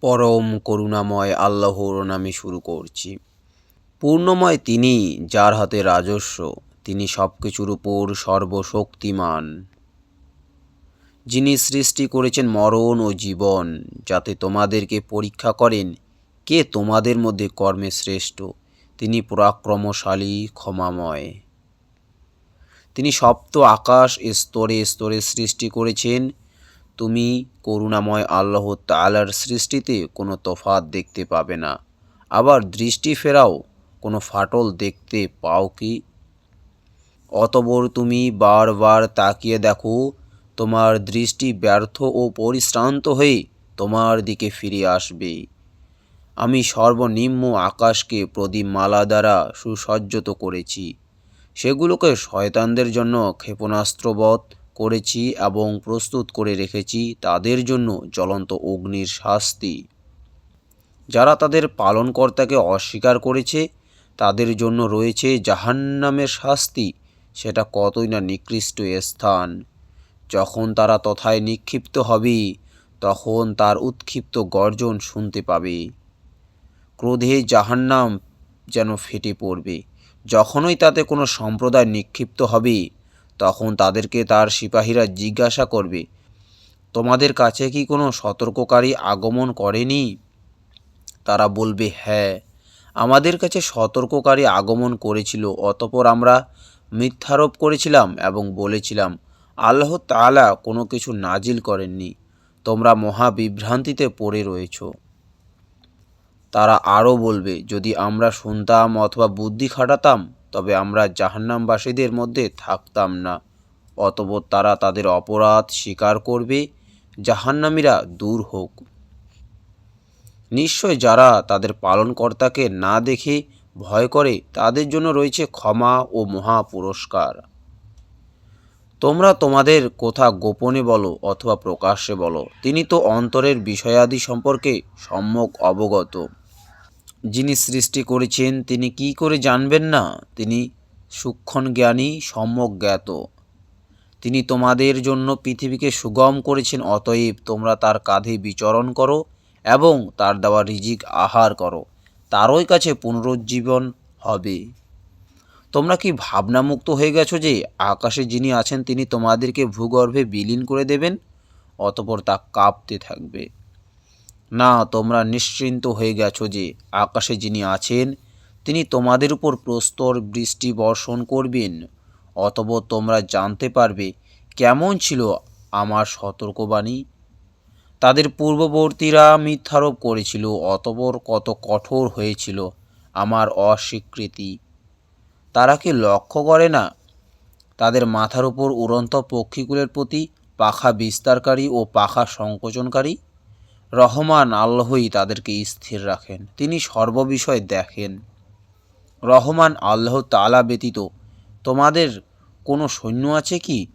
পরম করুণাময় আল্লাহর নামে শুরু করছি। পূর্ণময় তিনি, যার হাতে রাজস্ব, তিনি সব কিছুর উপর সর্বশক্তিমান। যিনি সৃষ্টি করেছেন মরণ ও জীবন, যাতে তোমাদেরকে পরীক্ষা করেন কে তোমাদের মধ্যে কর্মে শ্রেষ্ঠ, তিনি পরাক্রমশালী, ক্ষমাময়। তিনি সপ্ত আকাশ স্তরে স্তরে সৃষ্টি করেছেন তুমি করুণাময় আল্লাহ তালার সৃষ্টিতে কোনো তফাত দেখতে পাবে না। আবার দৃষ্টি ফেরাও, কোনো ফাটল দেখতে পাও কি? অতবর তুমি বারবার তাকিয়ে দেখো, তোমার দৃষ্টি ব্যর্থ ও পরিশ্রান্ত হয়ে তোমার দিকে ফিরে আসবে। আমি সর্বনিম্ন আকাশকে প্রদীপ মালা দ্বারা সুসজ্জিত করেছি। সেগুলোকে শয়তানদের জন্য ক্ষেপণাস্ত্রবধ করেছি এবং প্রস্তুত করে রেখেছি তাদের জন্য জ্বলন্ত অগ্নির শাস্তি। যারা তাদের পালনকর্তাকে অস্বীকার করেছে, তাদের জন্য রয়েছে জাহান্নামের শাস্তি, সেটা কতই না নিকৃষ্ট স্থান। যখন তারা তথায় নিক্ষিপ্ত হবে, তখন তার উৎক্ষিপ্ত গর্জন শুনতে পাবে। ক্রোধে জাহান্নাম যেন ফেটে পড়বে। যখনই তাতে কোনো সম্প্রদায় নিক্ষিপ্ত হবে তখন তাদেরকে তার সিপাহীরা জিজ্ঞাসা করবে, তোমাদের কাছে কি কোনো সতর্ককারী আগমন করেনি? তারা বলবে হ্যাঁ আমাদের কাছে সতর্ককারী আগমন করেছিল, অতপর আমরা মিথ্যারোপ করেছিলাম এবং বলেছিলাম, আল্লাহ তালা কোনো কিছু নাজিল করেননি, তোমরা মহা বিভ্রান্তিতে পড়ে রয়েছ। তারা আরও বলবে, যদি আমরা শুনতাম অথবা বুদ্ধি খাটাতাম তবে আমরা জাহান্নামবাসীদের মধ্যে থাকতাম না। অতপর তারা তাদের অপরাধ স্বীকার করবে, জাহান্নামীরা দূর হোক। নিশ্চয় যারা তাদের পালনকর্তাকে না দেখে ভয় করে, তাদের জন্য রয়েছে ক্ষমা ও মহা পুরস্কার তোমরা তোমাদের কোথা গোপনে বলো অথবা প্রকাশ্যে বলো। তিনি তো অন্তরের বিষয়াদি সম্পর্কে সম্যক অবগত। যিনি সৃষ্টি করেছেন, তিনি কি করে জানবেন না? তিনি সূক্ষ্ম জ্ঞানী, সম্যক জ্ঞাত। তিনি তোমাদের জন্য পৃথিবীকে সুগম করেছেন, অতএব তোমরা তার কাঁধে বিচরণ করো এবং তার দেওয়া রিজিক আহার করো। তারই কাছে পুনরুজ্জীবন হবে। তোমরা কি ভাবনামুক্ত হয়ে গেছো যে আকাশে যিনি আছেন, তিনি তোমাদেরকে ভূগর্ভে বিলীন করে দেবেন? অতপর তা কাঁপতে থাকবে। না, তোমরা নিশ্চিন্ত হয়ে গেছো যে আকাশে যিনি আছেন, তিনি তোমাদের উপর প্রস্তর বৃষ্টি বর্ষণ করবেন। অতপর তোমরা জানতে পারবে কেমন ছিল আমার সতর্কবাণী। তাদের পূর্ববর্তীরা মিথ্যারোপ করেছিল, অতপর কত কঠোর হয়েছিল আমার অস্বীকৃতি। তারা কি লক্ষ্য করে না? তাদের মাথার উপর উড়ন্ত পক্ষীগুলোর প্রতি পাখা বিস্তারকারী ও পাখা সংকোচনকারী? রহমান আল্লাহই তাদেরকে স্থির রাখেন। তিনি সর্ববিষয় দেখেন। রহমান আল্লাহ তালা ব্যতীত তোমাদের কোনো সৈন্য আছে কি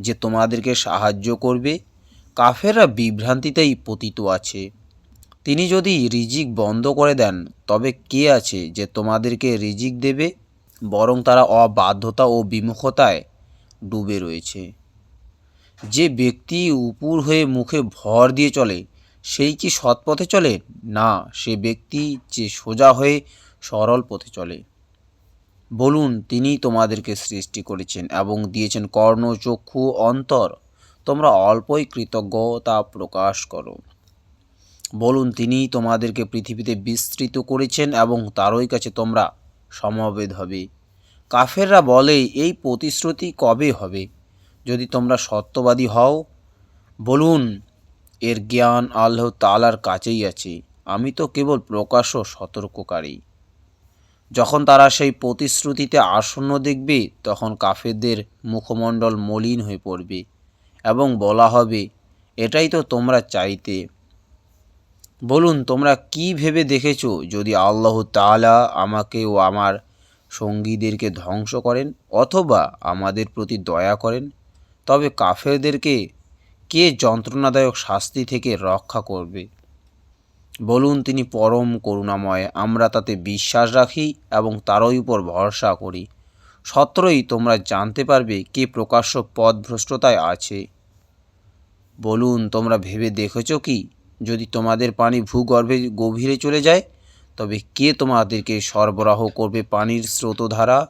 যে তোমাদেরকে সাহায্য করবে? কাফেররা বিভ্রান্তিতেই পতিত আছে। তিনি যদি রিজিক বন্ধ করে দেন, তবে কে আছে যে তোমাদেরকে রিজিক দেবে? বরং তারা অবাধ্যতা ও বিমুখতায় ডুবে রয়েছে। যে ব্যক্তি উপর হয়ে মুখে ভর দিয়ে চলে সেই কি সৎ পথে চলে? না, সে ব্যক্তি যে সোজা হয়ে সরল পথে চলে। বলুন, তিনি তোমাদেরকে সৃষ্টি করেছেন এবং দিয়েছেন কর্ণ, চক্ষু, অন্তর। তোমরা অল্পই কৃতজ্ঞতা প্রকাশ করো। বলুন, তিনি তোমাদেরকে পৃথিবীতে বিস্তৃত করেছেন এবং তারই কাছে তোমরা সমবেদ হবে। কাফেররা বলে, এই প্রতিশ্রুতি কবে হবে? যদি তোমরা সত্যবাদী হও? বলুন এর জ্ঞান আল্লাহ তালার কাছেই আছে। আমি তো কেবল প্রকাশ্য সতর্ককারী। যখন তারা সেই প্রতিশ্রুতিতে আসন্ন দেখবে, তখন কাফেরদের মুখমণ্ডল মলিন হয়ে পড়বে এবং বলা হবে, এটাই তো তোমরা চাইতে। বলুন, তোমরা কি ভেবে দেখেছ যদি আল্লাহ তালা আমাকে ও আমার সঙ্গীদেরকে ধ্বংস করেন অথবা আমাদের প্রতি দয়া করেন? তবে কাফেরদেরকে কে যন্ত্রণাদায়ক শাস্তি থেকে রক্ষা করবে? বলুন তিনি পরম করুণাময়, আমরা তাতে বিশ্বাস রাখি এবং তারই উপর ভরসা করি। সত্রই তোমরা জানতে পারবে কে প্রকাশ্য পদভ্রষ্টতায় আছে। বলুন, তোমরা ভেবে দেখেছ কি? যদি তোমাদের পানি ভূগর্ভে গভীরে চলে যায়, তবে কে তোমাদেরকে সরবরাহ করবে পানির স্রোতধারা?